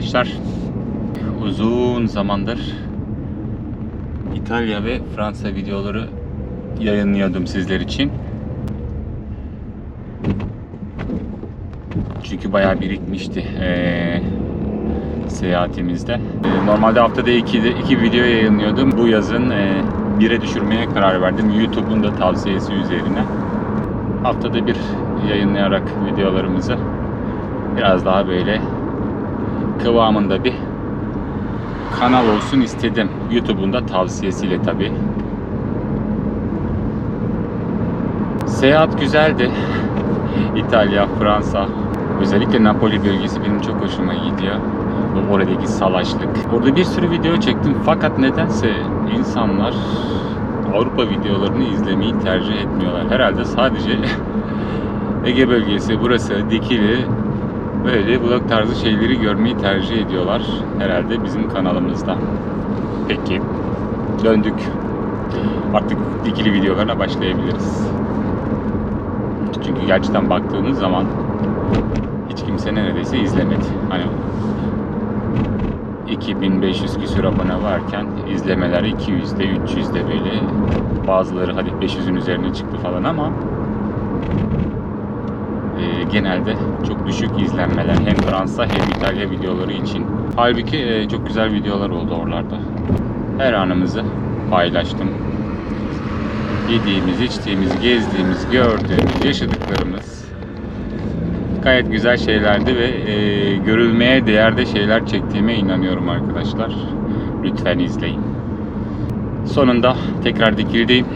Arkadaşlar. Uzun zamandır İtalya ve Fransa videoları yayınlıyordum sizler için. Çünkü bayağı birikmişti eee, seyahatimizde. Eee, normalde haftada iki, iki video yayınlıyordum. Bu yazın eee, bire düşürmeye karar verdim. YouTube'un da tavsiyesi üzerine. Haftada bir yayınlayarak videolarımızı biraz daha böyle kıvamında bir kanal olsun istedim. YouTube'un da tavsiyesiyle tabi. Seyahat güzeldi. İtalya, Fransa, özellikle Napoli bölgesi benim çok hoşuma gidiyor. Bu Oradaki salaşlık. Orada bir sürü video çektim fakat nedense insanlar Avrupa videolarını izlemeyi tercih etmiyorlar. Herhalde sadece Ege bölgesi burası Dikili böyle vlog tarzı şeyleri görmeyi tercih ediyorlar herhalde bizim kanalımızda. Peki döndük. Artık dikili videolarına başlayabiliriz. Çünkü gerçekten baktığımız zaman hiç kimse neredeyse izlemedi. Hani 2500 küsur abone varken izlemeler 200'de 300'de böyle bazıları hadi 500'ün üzerine çıktı falan ama genelde çok düşük izlenmeler hem Fransa hem İtalya videoları için. Halbuki e, çok güzel videolar oldu oralarda. Her anımızı paylaştım. Yediğimiz, içtiğimiz, gezdiğimiz, gördüğümüz, yaşadıklarımız gayet güzel şeylerdi ve e, görülmeye değerde şeyler çektiğime inanıyorum arkadaşlar. Lütfen izleyin. Sonunda tekrar dikildeyim.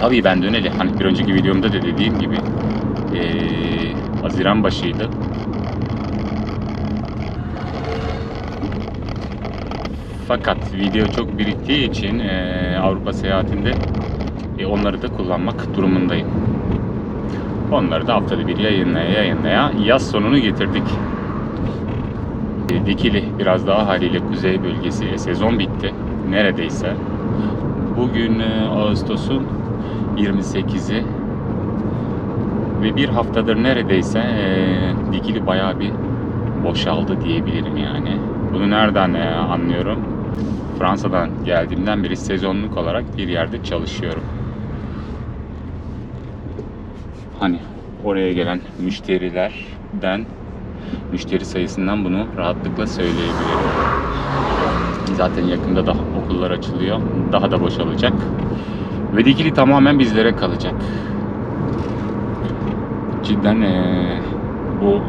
Tabii ben döneli. Hani bir önceki videomda da dediğim gibi e, Haziran başıydı. Fakat video çok biriktiği için e, Avrupa seyahatinde e, onları da kullanmak durumundayım. Onları da haftada bir yayınlaya yayınlaya yaz sonunu getirdik. E, Dikili biraz daha haliyle kuzey bölgesi e, sezon bitti neredeyse. Bugün e, Ağustos'un 28'i ve bir haftadır neredeyse e, Dikili bayağı bir boşaldı diyebilirim yani. Bunu nereden e, anlıyorum? Fransa'dan geldiğimden beri sezonluk olarak bir yerde çalışıyorum. Hani oraya gelen müşterilerden müşteri sayısından bunu rahatlıkla söyleyebilirim. Zaten yakında da okullar açılıyor. Daha da boşalacak. Ve Dikili tamamen bizlere kalacak. Cidden eee, bu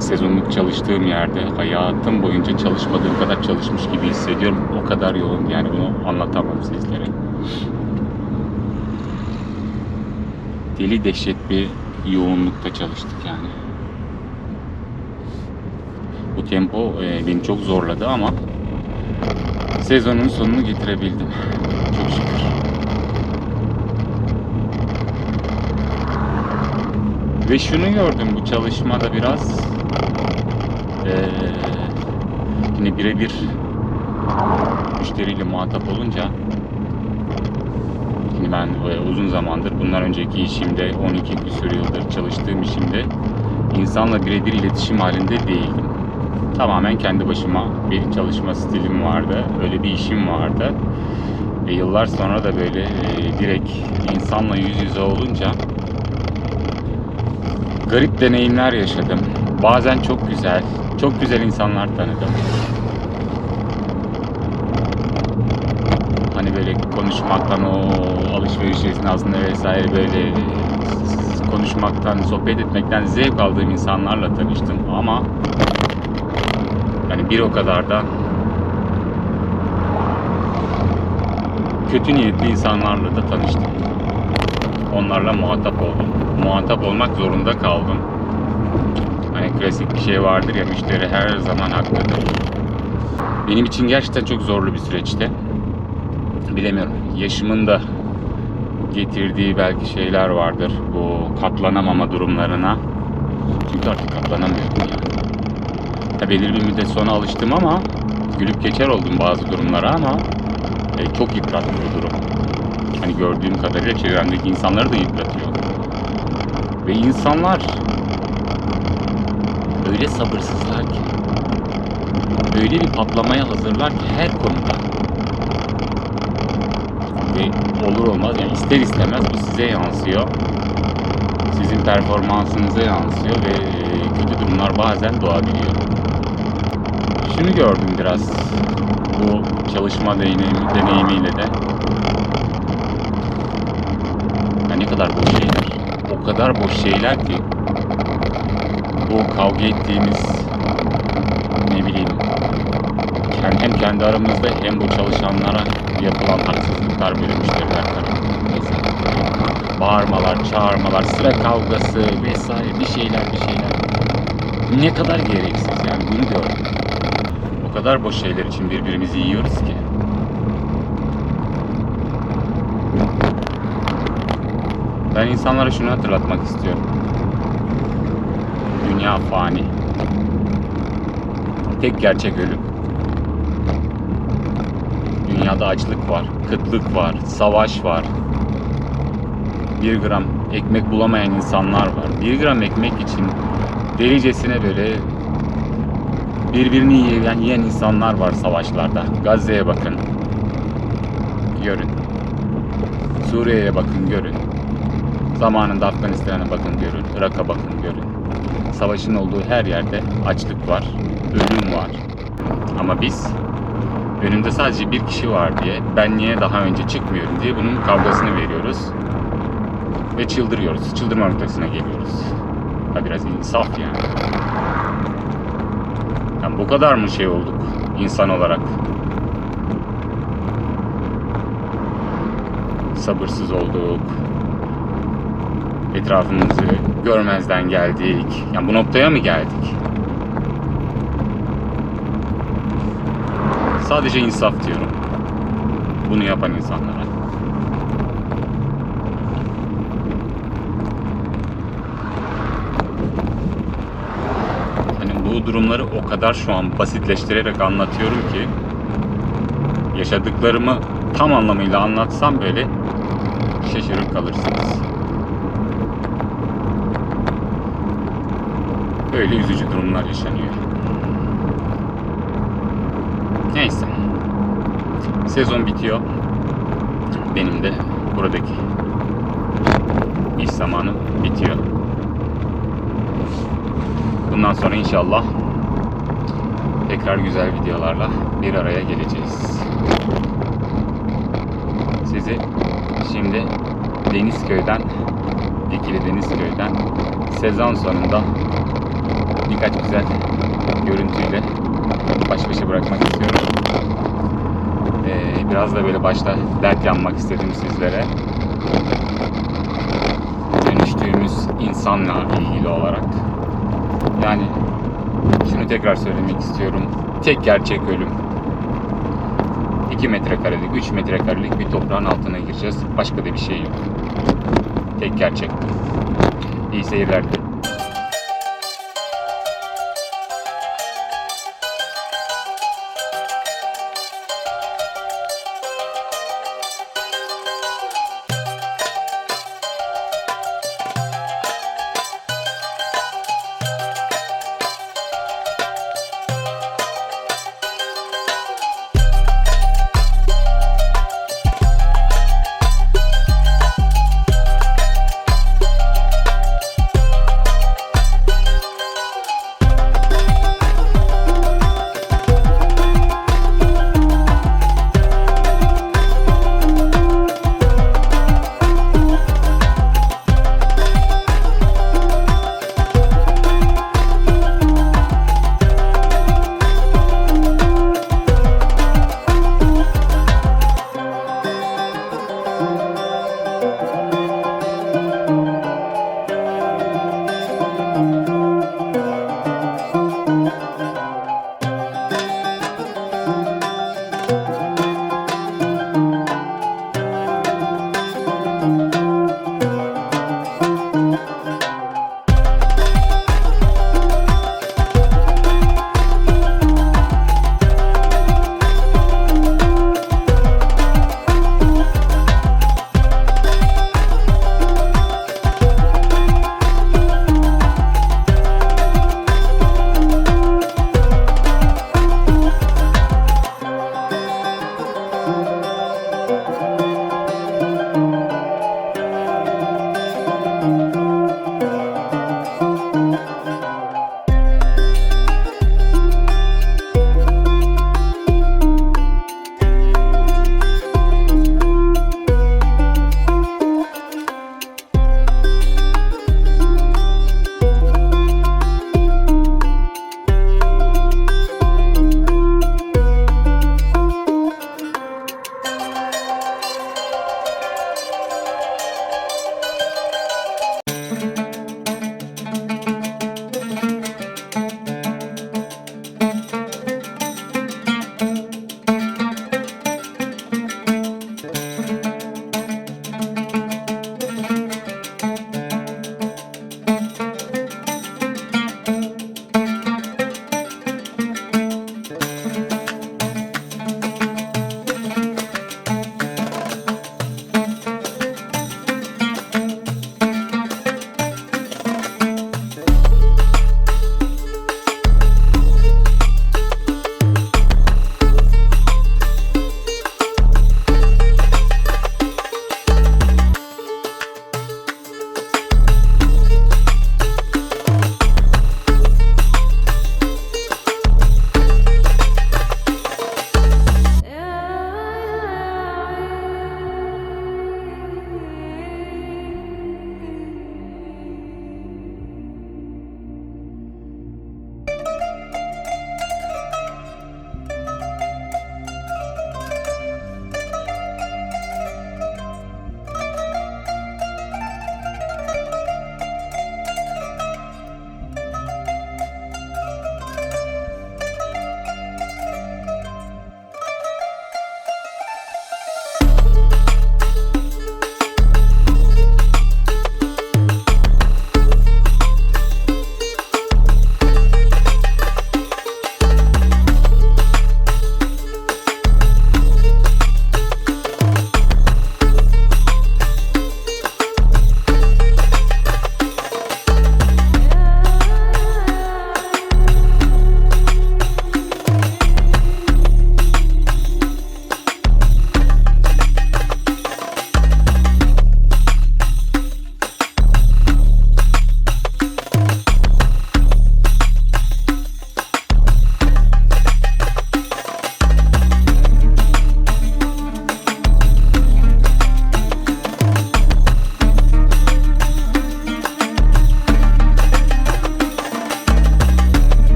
sezonluk çalıştığım yerde hayatım boyunca çalışmadığım kadar çalışmış gibi hissediyorum. O kadar yoğun yani bunu anlatamam sizlere. Deli dehşet bir yoğunlukta çalıştık yani. Bu tempo e, beni çok zorladı ama sezonun sonunu getirebildim. Çok şükür. Ve şunu gördüm bu çalışmada biraz eee yine birebir müşteriyle muhatap olunca şimdi ben e, uzun zamandır bundan önceki işimde 12 küsur yıldır çalıştığım işimde insanla birebir iletişim halinde değildim. Tamamen kendi başıma bir çalışma stilim vardı. Öyle bir işim vardı. Ve yıllar sonra da böyle e, direkt insanla yüz yüze olunca garip deneyimler yaşadım. Bazen çok güzel, çok güzel insanlar tanıdım. Hani böyle konuşmaktan o alışveriş esnasında vesaire böyle konuşmaktan, sohbet etmekten zevk aldığım insanlarla tanıştım ama yani bir o kadar da kötü niyetli insanlarla da tanıştım. Onlarla muhatap oldum. Muhatap olmak zorunda kaldım. Hani klasik bir şey vardır ya müşteri her zaman haklıdır. Benim için gerçekten çok zorlu bir süreçti. Bilemiyorum. Yaşımın da getirdiği belki şeyler vardır. Bu katlanamama durumlarına. Çünkü artık katlanamıyorum yani. Ya belirli bir müddet sonra alıştım ama gülüp geçer oldum bazı durumlara ama e, çok yıprattı bu durum. Hani gördüğüm kadarıyla çevremdeki insanları da yıpratıyor. Ve insanlar. Öyle sabırsızlar ki. Öyle bir patlamaya hazırlar ki her konuda. Ve olur olmaz yani ister istemez bu size yansıyor. Sizin performansınıza yansıyor ve kötü durumlar bazen doğabiliyor. Şunu gördüm biraz bu çalışma deneyimi, deneyimiyle de. Ya ne kadar boş şeyler o kadar boş şeyler ki bu kavga ettiğimiz ne bileyim hem kendi aramızda hem bu çalışanlara yapılan haksızlıklar böyle müşteriler tarafından. Bağırmalar, çağırmalar, sıra kavgası vesaire bir şeyler bir şeyler. Ne kadar gereksiz yani bunu gördüm. O kadar boş şeyler için birbirimizi yiyoruz ki. Ben insanlara şunu hatırlatmak istiyorum. Dünya fani. Tek gerçek ölüm. Dünyada açlık var, kıtlık var, savaş var. Bir gram ekmek bulamayan insanlar var. Bir gram ekmek için delicesine böyle birbirini yiyen, yiyen insanlar var savaşlarda. Gazze'ye bakın. Görün. Suriye'ye bakın görün. Zamanında Afganistan'a bakın görün. Irak'a bakın görün. Savaşın olduğu her yerde açlık var. Ölüm var. Ama biz önümde sadece bir kişi var diye ben niye daha önce çıkmıyorum diye bunun kavgasını veriyoruz. Ve çıldırıyoruz. Çıldırma noktasına geliyoruz. Ha biraz insaf yani. Yani bu kadar mı şey olduk insan olarak? Sabırsız olduk. Etrafımızı görmezden geldik. Yani bu noktaya mı geldik? Sadece insaf diyorum. Bunu yapan insanlara. Hani bu durumları o kadar şu an basitleştirerek anlatıyorum ki yaşadıklarımı tam anlamıyla anlatsam böyle şaşırıp kalırsınız. Böyle üzücü durumlar yaşanıyor. Neyse. Sezon bitiyor. Benim de buradaki iş zamanım bitiyor. Bundan sonra inşallah tekrar güzel videolarla bir araya geleceğiz. Sizi şimdi Denizköy'den, Dikili Denizköy'den sezon sonunda birkaç güzel görüntüyle baş başa bırakmak istiyorum. Ee, biraz da böyle başta dert yanmak istedim sizlere. Dönüştüğümüz insanla ilgili olarak. Yani şunu tekrar söylemek istiyorum. Tek gerçek ölüm. 2 metrekarelik, 3 metrekarelik bir toprağın altına gireceğiz. Başka da bir şey yok. Tek gerçek. İyi seyirler dilerim.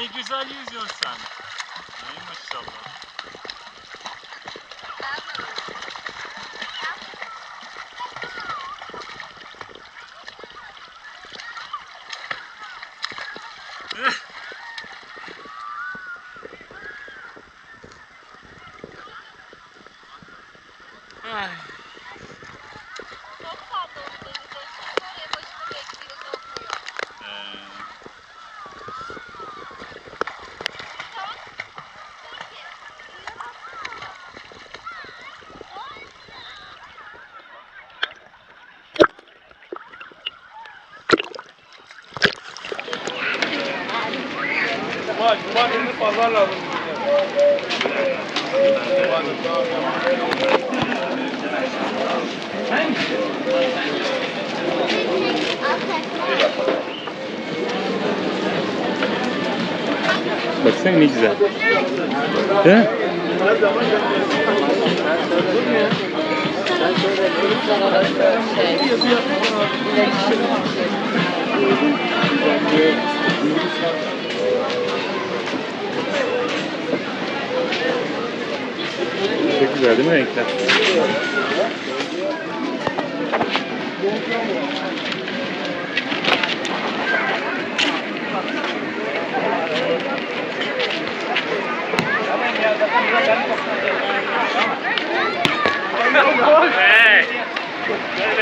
Ne güzel yüzüyorsun. İyi pazar lazım. Baksana ne güzel. He? Çok güzel değil mi renkler? Hey!